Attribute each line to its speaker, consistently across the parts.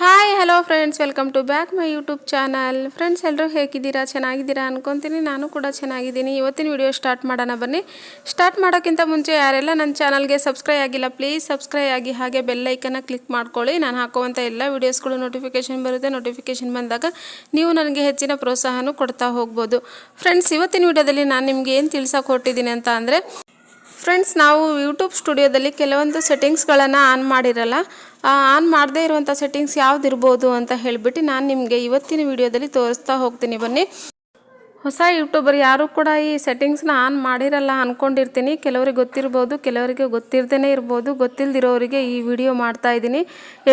Speaker 1: Hi hello friends welcome to back my YouTube channel friends ಎಲ್ಲರೂ ಹೇಗಿದ್ದೀರಾ? ಚೆನ್ನಾಗಿದ್ದೀರಾ ಅನ್ಕೊತೀನಿ. ನಾನು ಕೂಡ ಚೆನ್ನಾಗಿದ್ದೀನಿ. ಇವತ್ತಿನ ವಿಡಿಯೋ ಸ್ಟಾರ್ಟ್ ಮಾಡೋಣ ಬನ್ನಿ. ಸ್ಟಾರ್ಟ್ ಮಾಡೋಕ್ಕಿಂತ ಮುಂಚೆ ಯಾರೆಲ್ಲ ನನ್ನ ಚಾನಲ್ಗೆ ಸಬ್ಸ್ಕ್ರೈಬ್ ಆಗಿಲ್ಲ ಪ್ಲೀಸ್ ಸಬ್ಸ್ಕ್ರೈಬ್ ಆಗಿ ಹಾಗೆ ಬೆಲ್ಲೈಕನ್ನ ಕ್ಲಿಕ್ ಮಾಡ್ಕೊಳ್ಳಿ. ನಾನು ಹಾಕುವಂಥ ಎಲ್ಲ ವೀಡಿಯೋಸ್ಗಳು ನೋಟಿಫಿಕೇಷನ್ ಬರುತ್ತೆ. ನೋಟಿಫಿಕೇಷನ್ ಬಂದಾಗ ನೀವು ನನಗೆ ಹೆಚ್ಚಿನ ಪ್ರೋತ್ಸಾಹನೂ ಕೊಡ್ತಾ ಹೋಗ್ಬೋದು. ಫ್ರೆಂಡ್ಸ್ ಇವತ್ತಿನ ವಿಡಿಯೋದಲ್ಲಿ ನಾನು ನಿಮಗೆ ಏನು ತಿಳ್ಸೋಕೆ ಹೊರಟಿದ್ದೀನಿ ಅಂತ ಅಂದರೆ ಫ್ರೆಂಡ್ಸ್ ನಾವು ಯೂಟ್ಯೂಬ್ ಸ್ಟುಡಿಯೋದಲ್ಲಿ ಕೆಲವೊಂದು ಸೆಟ್ಟಿಂಗ್ಸ್ಗಳನ್ನು ಆನ್ ಮಾಡಿರಲ್ಲ ಆನ್ ಮಾಡದೇ ಇರುವಂಥ ಸೆಟ್ಟಿಂಗ್ಸ್ ಯಾವ್ದು ಇರ್ಬೋದು ಅಂತ ಹೇಳಿಬಿಟ್ಟು ನಾನು ನಿಮಗೆ ಇವತ್ತಿನ ವಿಡಿಯೋದಲ್ಲಿ ತೋರಿಸ್ತಾ ಹೋಗ್ತೀನಿ ಬನ್ನಿ. ಹೊಸ ಯೂಟ್ಯೂಬರ್ ಯಾರೂ ಕೂಡ ಈ ಸೆಟ್ಟಿಂಗ್ಸ್ನ ಆನ್ ಮಾಡಿರಲ್ಲ ಅಂದ್ಕೊಂಡಿರ್ತೀನಿ ಕೆಲವರಿಗೆ ಗೊತ್ತಿರ್ಬೋದು, ಕೆಲವರಿಗೆ ಗೊತ್ತಿರ್ದೇ ಇರ್ಬೋದು ಗೊತ್ತಿಲ್ಲದಿರೋರಿಗೆ ಈ ವಿಡಿಯೋ ಮಾಡ್ತಾ ಇದ್ದೀನಿ.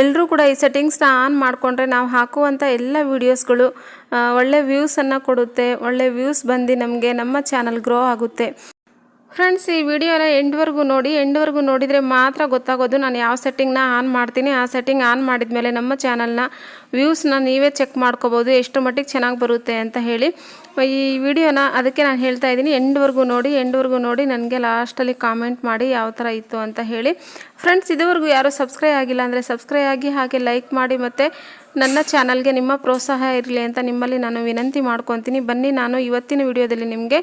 Speaker 1: ಎಲ್ಲರೂ ಕೂಡ ಈ ಸೆಟ್ಟಿಂಗ್ಸ್ನ ಆನ್ ಮಾಡಿಕೊಂಡ್ರೆ ನಾವು ಹಾಕುವಂಥ ಎಲ್ಲ ವೀಡಿಯೋಸ್ಗಳು ಒಳ್ಳೆ ವ್ಯೂಸನ್ನು ಕೊಡುತ್ತೆ, ಒಳ್ಳೆ ವ್ಯೂಸ್ ಬಂದು ನಮಗೆ ನಮ್ಮ ಚಾನಲ್ ಗ್ರೋ ಆಗುತ್ತೆ. ಫ್ರೆಂಡ್ಸ್ ಈ ವಿಡಿಯೋನ ಎಂಡ್ವರೆಗೂ ನೋಡಿ, ಎಂಡ್ವರೆಗೂ ನೋಡಿದರೆ ಮಾತ್ರ ಗೊತ್ತಾಗೋದು ನಾನು ಯಾವ ಸೆಟ್ಟಿಂಗ್ನ ಆನ್ ಮಾಡ್ತೀನಿ. ಆ ಸೆಟ್ಟಿಂಗ್ ಆನ್ ಮಾಡಿದ ಮೇಲೆ ನಮ್ಮ ಚಾನಲ್ನ ವ್ಯೂಸ್ನ ನೀವೇ ಚೆಕ್ ಮಾಡ್ಕೋಬೋದು, ಎಷ್ಟು ಮಟ್ಟಿಗೆ ಚೆನ್ನಾಗಿ ಬರುತ್ತೆ ಅಂತ ಹೇಳಿ. ಈ ವಿಡಿಯೋನ ಅದಕ್ಕೆ ನಾನು ಹೇಳ್ತಾ ಇದ್ದೀನಿ, ಎಂಡ್ವರೆಗೂ ನೋಡಿ ಎಂಡ್ವರೆಗೂ ನೋಡಿ, ನನಗೆ ಲಾಸ್ಟಲ್ಲಿ ಕಾಮೆಂಟ್ ಮಾಡಿ ಯಾವ ಥರ ಇತ್ತು ಅಂತ ಹೇಳಿ. ಫ್ರೆಂಡ್ಸ್ ಇದುವರೆಗೂ ಯಾರೂ ಸಬ್ಸ್ಕ್ರೈಬ್ ಆಗಿಲ್ಲ ಅಂದರೆ ಸಬ್ಸ್ಕ್ರೈಬ್ ಆಗಿ ಹಾಗೆ ಲೈಕ್ ಮಾಡಿ ಮತ್ತು ನನ್ನ ಚಾನಲ್ಗೆ ನಿಮ್ಮ ಪ್ರೋತ್ಸಾಹ ಇರಲಿ ಅಂತ ನಿಮ್ಮಲ್ಲಿ ನಾನು ವಿನಂತಿ ಮಾಡ್ಕೊತೀನಿ. ಬನ್ನಿ, ನಾನು ಇವತ್ತಿನ ವಿಡಿಯೋದಲ್ಲಿ ನಿಮಗೆ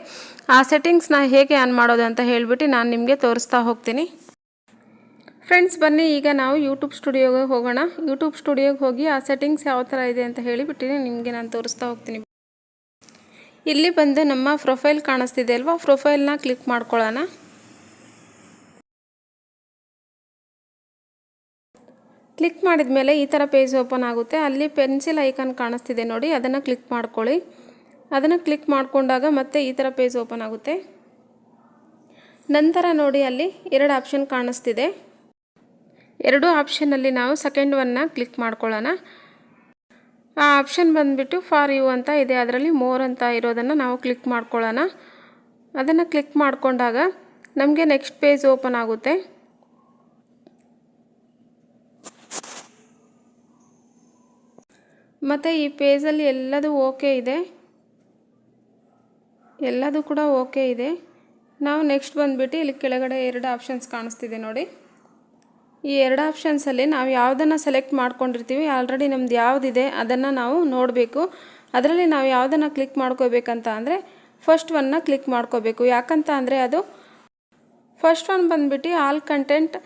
Speaker 1: ಆ ಸೆಟ್ಟಿಂಗ್ಸ್ನ ಹೇಗೆ ಆನ್ ಮಾಡೋದು ಅಂತ ಹೇಳಿಬಿಟ್ಟು ನಾನು ನಿಮಗೆ ತೋರಿಸ್ತಾ ಹೋಗ್ತೀನಿ. ಫ್ರೆಂಡ್ಸ್ ಬನ್ನಿ, ಈಗ ನಾವು ಯೂಟ್ಯೂಬ್ ಸ್ಟುಡಿಯೋಗೆ ಹೋಗೋಣ. ಯೂಟ್ಯೂಬ್ ಸ್ಟುಡಿಯೋಗೆ ಹೋಗಿ ಆ ಸೆಟ್ಟಿಂಗ್ಸ್ ಯಾವ ಥರ ಇದೆ ಅಂತ ಹೇಳಿಬಿಟ್ಟು ನಿಮಗೆ ನಾನು ತೋರಿಸ್ತಾ ಹೋಗ್ತೀನಿ. ಇಲ್ಲಿ ಬಂದು ನಮ್ಮ ಪ್ರೊಫೈಲ್ ಕಾಣಿಸ್ತಿದೆ ಅಲ್ವಾ? ಪ್ರೊಫೈಲ್ನ ಕ್ಲಿಕ್ ಮಾಡ್ಕೊಳ್ಳೋಣ. ಕ್ಲಿಕ್ ಮಾಡಿದ ಮೇಲೆ ಈ ಥರ ಪೇಜ್ ಓಪನ್ ಆಗುತ್ತೆ. ಅಲ್ಲಿ ಪೆನ್ಸಿಲ್ ಐಕಾನ್ ಕಾಣಿಸ್ತಿದೆ ನೋಡಿ, ಅದನ್ನು ಕ್ಲಿಕ್ ಮಾಡ್ಕೊಳ್ಳಿ. ಅದನ್ನು ಕ್ಲಿಕ್ ಮಾಡಿಕೊಂಡಾಗ ಮತ್ತೆ ಈ ಥರ ಪೇಜ್ ಓಪನ್ ಆಗುತ್ತೆ. ನಂತರ ನೋಡಿ, ಅಲ್ಲಿ ಎರಡು ಆಪ್ಷನ್ ಕಾಣಿಸ್ತಿದೆ. ಎರಡು ಆಪ್ಷನಲ್ಲಿ ನಾವು ಸೆಕೆಂಡ್ ಒನ್ನ ಕ್ಲಿಕ್ ಮಾಡ್ಕೊಳ್ಳೋಣ. ಆ ಆಪ್ಷನ್ ಬಂದುಬಿಟ್ಟು ಫಾರ್ ಯು ಅಂತ ಇದೆ. ಅದರಲ್ಲಿ ಮೋರ್ ಅಂತ ಇರೋದನ್ನು ನಾವು ಕ್ಲಿಕ್ ಮಾಡ್ಕೊಳ್ಳೋಣ. ಅದನ್ನು ಕ್ಲಿಕ್ ಮಾಡಿಕೊಂಡಾಗ ನಮಗೆ ನೆಕ್ಸ್ಟ್ ಪೇಜ್ ಓಪನ್ ಆಗುತ್ತೆ. ಮತ್ತು ಈ ಪೇಜಲ್ಲಿ ಎಲ್ಲದೂ ಓಕೆ ಇದೆ? ಎಲ್ಲದೂ ಕೂಡ ಓಕೆ ಇದೆ. ನಾವು ನೆಕ್ಸ್ಟ್ ಬಂದುಬಿಟ್ಟು ಇಲ್ಲಿ ಕೆಳಗಡೆ ಎರಡು ಆಪ್ಷನ್ಸ್ ಕಾಣಿಸ್ತಿದೆ ನೋಡಿ. ಈ ಎರಡು ಆಪ್ಷನ್ಸಲ್ಲಿ ನಾವು ಯಾವುದನ್ನು ಸೆಲೆಕ್ಟ್ ಮಾಡ್ಕೊಂಡಿರ್ತೀವಿ, ಆಲ್ರೆಡಿ ನಮ್ದು ಯಾವುದಿದೆ ಅದನ್ನು ನಾವು ನೋಡಬೇಕು. ಅದರಲ್ಲಿ ನಾವು ಯಾವುದನ್ನು ಕ್ಲಿಕ್ ಮಾಡ್ಕೋಬೇಕಂತ ಅಂದರೆ ಫಸ್ಟ್ ಒನ್ನ ಕ್ಲಿಕ್ ಮಾಡ್ಕೋಬೇಕು. ಯಾಕಂತ ಅಂದರೆ ಅದು ಫಸ್ಟ್ ಒನ್ ಬಂದುಬಿಟ್ಟು ಆಲ್ ಕಂಟೆಂಟ್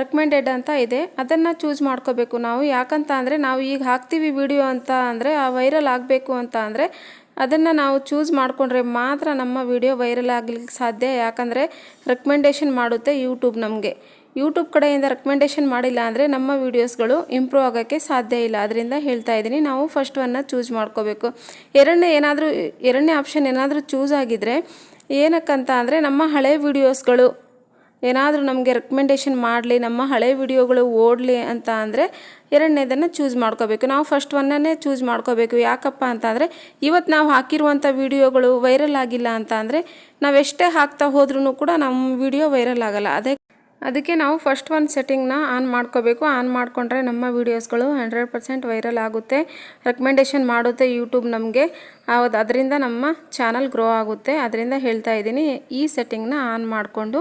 Speaker 1: ರೆಕಮೆಂಡೆಡ್ ಅಂತ ಇದೆ. ಅದನ್ನು ಚೂಸ್ ಮಾಡ್ಕೋಬೇಕು ನಾವು. ಯಾಕಂತ ಅಂದರೆ ನಾವು ಈಗ ಹಾಕ್ತೀವಿ ವಿಡಿಯೋ ಅಂತ ಅಂದರೆ, ಆ ವೈರಲ್ ಆಗಬೇಕು ಅಂತ ಅಂದರೆ, ಅದನ್ನು ನಾವು ಚೂಸ್ ಮಾಡಿಕೊಂಡ್ರೆ ಮಾತ್ರ ನಮ್ಮ ವಿಡಿಯೋ ವೈರಲ್ ಆಗಲಿಕ್ಕೆ ಸಾಧ್ಯ. ಯಾಕಂದರೆ ರೆಕಮೆಂಡೇಷನ್ ಮಾಡುತ್ತೆ ಯೂಟ್ಯೂಬ್ ನಮಗೆ. ಯೂಟ್ಯೂಬ್ ಕಡೆಯಿಂದ ರೆಕಮೆಂಡೇಷನ್ ಮಾಡಿಲ್ಲ ಅಂದರೆ ನಮ್ಮ ವೀಡಿಯೋಸ್ಗಳು ಇಂಪ್ರೂವ್ ಆಗೋಕ್ಕೆ ಸಾಧ್ಯ ಇಲ್ಲ. ಅದರಿಂದ ಹೇಳ್ತಾ ಇದ್ದೀನಿ, ನಾವು ಫಸ್ಟ್ ಒನ್ನ ಚೂಸ್ ಮಾಡ್ಕೋಬೇಕು. ಎರಡನೇ ಏನಾದರೂ, ಎರಡನೇ ಆಪ್ಷನ್ ಏನಾದರೂ ಚೂಸ್ ಆಗಿದ್ದರೆ ಏನಕ್ಕಂತ ಅಂದರೆ ನಮ್ಮ ಹಳೆ ವೀಡಿಯೋಸ್ಗಳು ಏನಾದರೂ ನಮಗೆ ರೆಕಮೆಂಡೇಷನ್ ಮಾಡಲಿ, ನಮ್ಮ ಹಳೆ ವಿಡಿಯೋಗಳು ಓಡಲಿ ಅಂತ ಅಂದರೆ ಎರಡನೇದನ್ನು ಚೂಸ್ ಮಾಡ್ಕೋಬೇಕು. ನಾವು ಫಸ್ಟ್ ಒನ್ನೇ ಚೂಸ್ ಮಾಡ್ಕೋಬೇಕು. ಯಾಕಪ್ಪ ಅಂತಂದರೆ ಇವತ್ತು ನಾವು ಹಾಕಿರುವಂಥ ವಿಡಿಯೋಗಳು ವೈರಲ್ ಆಗಿಲ್ಲ ಅಂತ ಅಂದರೆ ನಾವೆಷ್ಟೇ ಹಾಕ್ತಾ ಹೋದ್ರೂ ಕೂಡ ನಮ್ಮ ವಿಡಿಯೋ ವೈರಲ್ ಆಗಲ್ಲ. ಅದೇ ಅದಕ್ಕೆ ನಾವು ಫಸ್ಟ್ ಒಂದು ಸೆಟ್ಟಿಂಗ್ನ ಆನ್ ಮಾಡ್ಕೋಬೇಕು. ಆನ್ ಮಾಡಿಕೊಂಡ್ರೆ ನಮ್ಮ ವೀಡಿಯೋಸ್ಗಳು ಹಂಡ್ರೆಡ್ ಪರ್ಸೆಂಟ್ ವೈರಲ್ ಆಗುತ್ತೆ. ರೆಕಮೆಂಡೇಷನ್ ಮಾಡುತ್ತೆ ಯೂಟ್ಯೂಬ್ ನಮಗೆ. ಹೌದು, ಅದರಿಂದ ನಮ್ಮ ಚಾನಲ್ ಗ್ರೋ ಆಗುತ್ತೆ. ಅದರಿಂದ ಹೇಳ್ತಾ ಇದ್ದೀನಿ, ಈ ಸೆಟ್ಟಿಂಗ್ನ ಆನ್ ಮಾಡಿಕೊಂಡು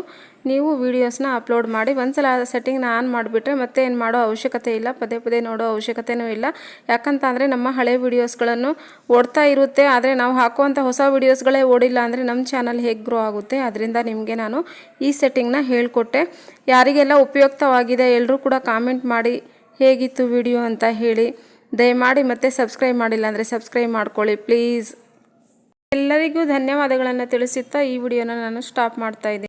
Speaker 1: ನೀವು ವೀಡಿಯೋಸ್ನ ಅಪ್ಲೋಡ್ ಮಾಡಿ. ಒಂದ್ಸಲ ಸೆಟ್ಟಿಂಗ್ನ ಆನ್ ಮಾಡಿಬಿಟ್ರೆ ಮತ್ತೆ ಏನು ಮಾಡೋ ಅವಶ್ಯಕತೆ ಇಲ್ಲ. ಪದೇ ಪದೇ ನೋಡೋ ಅವಶ್ಯಕತೆಯೂ ಇಲ್ಲ. ಯಾಕಂತ ಅಂದರೆ ನಮ್ಮ ಹಳೆ ವೀಡಿಯೋಸ್ಗಳನ್ನು ಓಡ್ತಾ ಇರುತ್ತೆ. ಆದರೆ ನಾವು ಹಾಕುವಂಥ ಹೊಸ ವೀಡಿಯೋಸ್ಗಳೇ ಓಡಿಲ್ಲ ಅಂದರೆ ನಮ್ಮ ಚಾನಲ್ ಹೇಗೆ ಗ್ರೋ ಆಗುತ್ತೆ? ಅದರಿಂದ ನಿಮಗೆ ನಾನು ಈ ಸೆಟ್ಟಿಂಗ್ನ ಹೇಳಿಕೊಟ್ಟೆ. ಯಾರಿಗೆಲ್ಲ ಉಪಯುಕ್ತವಾಗಿದೆ ಎಲ್ಲರೂ ಕೂಡ ಕಾಮೆಂಟ್ ಮಾಡಿ ಹೇಗಿತ್ತು ವಿಡಿಯೋ ಅಂತ ಹೇಳಿ. ದಯಮಾಡಿ ಮತ್ತೆ ಸಬ್ಸ್ಕ್ರೈಬ್ ಮಾಡಿಲ್ಲ ಅಂದರೆ ಸಬ್ಸ್ಕ್ರೈಬ್ ಮಾಡ್ಕೊಳ್ಳಿ ಪ್ಲೀಸ್ ಎಲ್ಲರಿಗೂ ಧನ್ಯವಾದಗಳನ್ನು ತಿಳಿಸುತ್ತಾ ಈ ವಿಡಿಯೋನ ನಾನು ಸ್ಟಾಪ್ ಮಾಡ್ತಾ